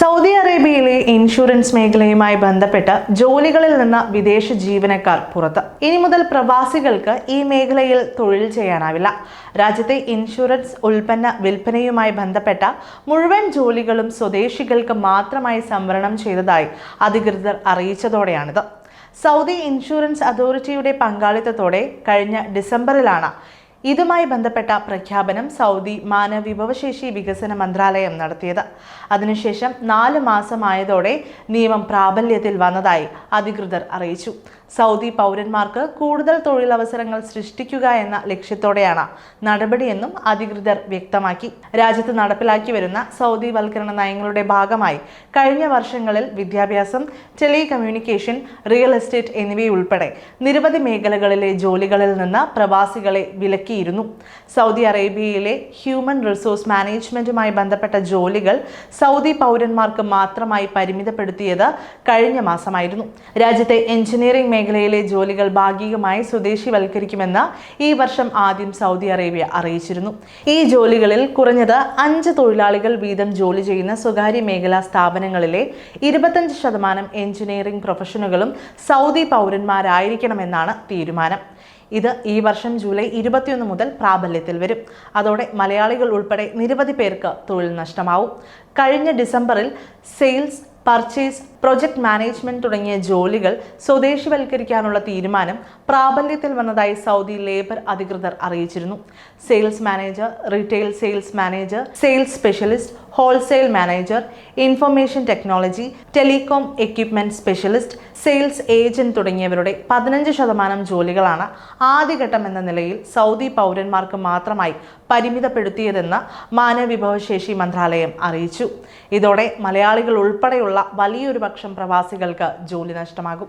Saudi അറേബ്യയിലെ insurance മേഖലയുമായി ബന്ധപ്പെട്ട് ജോലികളിൽ നിന്ന് വിദേശ ജീവനക്കാർ പുറത്ത്. ഇനി മുതൽ പ്രവാസികൾക്ക് ഈ മേഖലയിൽ തൊഴിൽ ചെയ്യാനാവില്ല. രാജ്യത്തെ ഇൻഷുറൻസ് ഉൽപ്പന്ന വിൽപ്പനയുമായി ബന്ധപ്പെട്ട മുഴുവൻ ജോലികളും സ്വദേശികൾക്ക് മാത്രമായി സംവരണം ചെയ്തതായി അധികൃതർ അറിയിച്ചതോടെയാണിത്. സൗദി ഇൻഷുറൻസ് അതോറിറ്റിയുടെ പങ്കാളിത്തത്തോടെ കഴിഞ്ഞ ഡിസംബറിലാണ് ഇതുമായി ബന്ധപ്പെട്ട പ്രഖ്യാപനം സൗദി മാനവ വിഭവശേഷി വികസന മന്ത്രാലയം നടത്തിയത്. അതിനുശേഷം നാല് മാസമായതോടെ നിയമം പ്രാബല്യത്തിൽ വന്നതായി അധികൃതർ അറിയിച്ചു. സൗദി പൗരന്മാർക്ക് കൂടുതൽ തൊഴിലവസരങ്ങൾ സൃഷ്ടിക്കുക എന്ന ലക്ഷ്യത്തോടെയാണ് നടപടിയെന്നും അധികൃതർ വ്യക്തമാക്കി. രാജ്യത്ത് നടപ്പിലാക്കി വരുന്ന സൗദി വൽക്കരണ നയങ്ങളുടെ ഭാഗമായി കഴിഞ്ഞ വർഷങ്ങളിൽ വിദ്യാഭ്യാസം ടെലികമ്മ്യൂണിക്കേഷൻ റിയൽ എസ്റ്റേറ്റ് എന്നിവയുൾപ്പെടെ നിരവധി മേഖലകളിലെ ജോലികളിൽ നിന്ന് പ്രവാസികളെ വിലക്കിയിരുന്നു സൗദി അറേബ്യയിലെ ഹ്യൂമൻ റിസോഴ്സ് മാനേജ്മെന്റുമായി ബന്ധപ്പെട്ട ജോലികൾ സൗദി പൗരന്മാർക്ക് മാത്രമായി പരിമിതപ്പെടുത്തിയത് കഴിഞ്ഞ മാസമായിരുന്നു. രാജ്യത്തെ എഞ്ചിനീയറിംഗ് മേഖലയിലെ ജോലികൾ ഭാഗികമായി സ്വദേശിവൽക്കരിക്കുമെന്ന് ഈ വർഷം ആദ്യം സൗദി അറേബ്യ അറിയിച്ചിരുന്നു. ഈ ജോലികളിൽ കുറഞ്ഞത് അഞ്ച് തൊഴിലാളികൾ വീതം ജോലി ചെയ്യുന്ന സ്വകാര്യ മേഖലാ സ്ഥാപനങ്ങളിലെ ഇരുപത്തഞ്ച് ശതമാനം എഞ്ചിനീയറിംഗ് പ്രൊഫഷനുകളും സൗദി പൗരന്മാരായിരിക്കണമെന്നാണ് തീരുമാനം. ഇത് ഈ വർഷം ജൂലൈ ഇരുപത്തിയൊന്ന് മുതൽ പ്രാബല്യത്തിൽ വരും. അതോടെ മലയാളികൾ ഉൾപ്പെടെ നിരവധി പേർക്ക് തൊഴിൽ നഷ്ടമാവും. കഴിഞ്ഞ ഡിസംബറിൽ സെയിൽസ് പർച്ചേസ് പ്രൊജക്ട് മാനേജ്മെന്റ് തുടങ്ങിയ ജോലികൾ സ്വദേശിവൽക്കരിക്കാനുള്ള തീരുമാനം പ്രാബല്യത്തിൽ വന്നതായി സൗദി ലേബർ അധികൃതർ അറിയിച്ചിരുന്നു. Sales manager retail sales manager sales specialist wholesale manager information technology telecom equipment specialist sales agent തുടങ്ങിയവരുടെ പതിനഞ്ച് ശതമാനം ജോലികളാണ് ആദ്യഘട്ടം എന്ന നിലയിൽ സൗദി പൗരന്മാർക്ക് മാത്രമായി പരിമിതപ്പെടുത്തിയതെന്ന് മാനവവിഭവശേഷി മന്ത്രാലയം അറിയിച്ചു. ഇതോടെ മലയാളികൾ ഉൾപ്പെടെയുള്ള വലിയൊരു ഭൂരിപക്ഷം പ്രവാസികൾക്ക് ജോലി നഷ്ടമാകും.